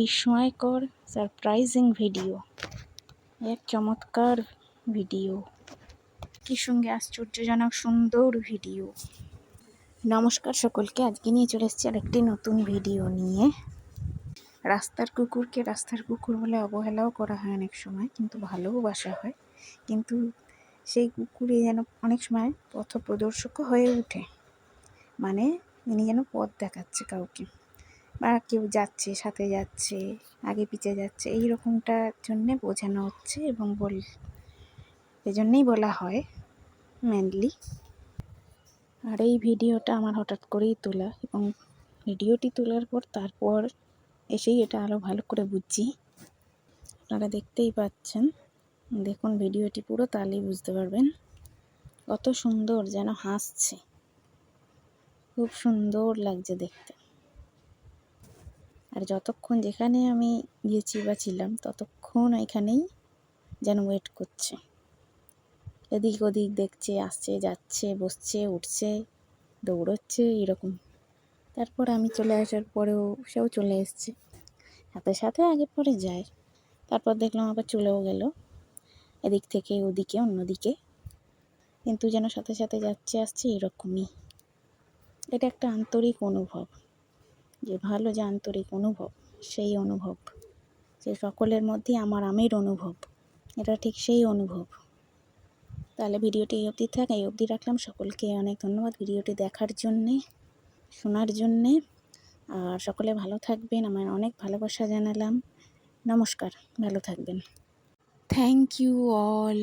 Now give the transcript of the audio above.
বিস্ময়কর surprising video এক চমৎকার ভিডিও কি সঙ্গে আশ্চর্যজনক সুন্দর ভিডিও নমস্কার সকলকে, আজকে নিয়ে চলে এসেছি আরেকটি নতুন ভিডিও নিয়ে। রাস্তার কুকুরকে রাস্তার কুকুর বলে অবহেলাও করা হয় অনেক সময়, কিন্তু ভালোও বাসা হয়। কিন্তু সেই কুকুরই যেন অনেক সময় পথ প্রদর্শকও হয়ে ওঠে। মানে ইনি যেন পথ দেখাচ্ছে কাউকে। বা কেউ যাচ্ছে, সাথে যাচ্ছে, আগে পিছে যাচ্ছে, এই রকমটার জন্যে বোঝানো হচ্ছে এবং বল, এজন্যই বলা হয় মেনলি আর এই ভিডিওটা আমার হঠাৎ করেই তোলা এবং ভিডিওটি তোলার পর তারপর এসেই এটা আরও ভালো করে বুঝছি। আপনারা দেখতেই পাচ্ছেন, দেখুন ভিডিওটি পুরো তাহলেই বুঝতে পারবেন। কত সুন্দর যেন হাসছে। খুব সুন্দর লাগছে দেখতে। আর যতক্ষণ যেখানে আমি গিয়েছি বা ছিলাম, ততক্ষণ এখানেই যেন ওয়েট করছে। এদিক ওদিক দেখছে, আসছে, যাচ্ছে, বসছে, উঠছে, দৌড়চ্ছে, এরকম। তারপর আমি চলে আসার পরেও সেও চলে এসছে। সাথে সাথে আগে পরে যায়। তারপর দেখলাম আবার চলেও গেল। এদিক থেকে ওদিকে, অন্যদিকে। কিন্তু যেন সাথে সাথে যাচ্ছে, আসছে, এরকমই। এটা একটা আন্তরিক অনুভব। যে ভালো যে আন্তরিক অনুভব, সেই অনুভব। যে সকলের মধ্যে আমার আমের অনুভব, এটা ঠিক সেই অনুভব। তাহলে ভিডিওটি এই অবধি থাক, এই অবধি রাখলাম। সকলকে অনেক ধন্যবাদ ভিডিওটি দেখার জন্যে, শোনার জন্যে। আর সকলে ভালো থাকবেন, আমার অনেক ভালোবাসা জানালাম। নমস্কার, ভালো থাকবেন। Thank you all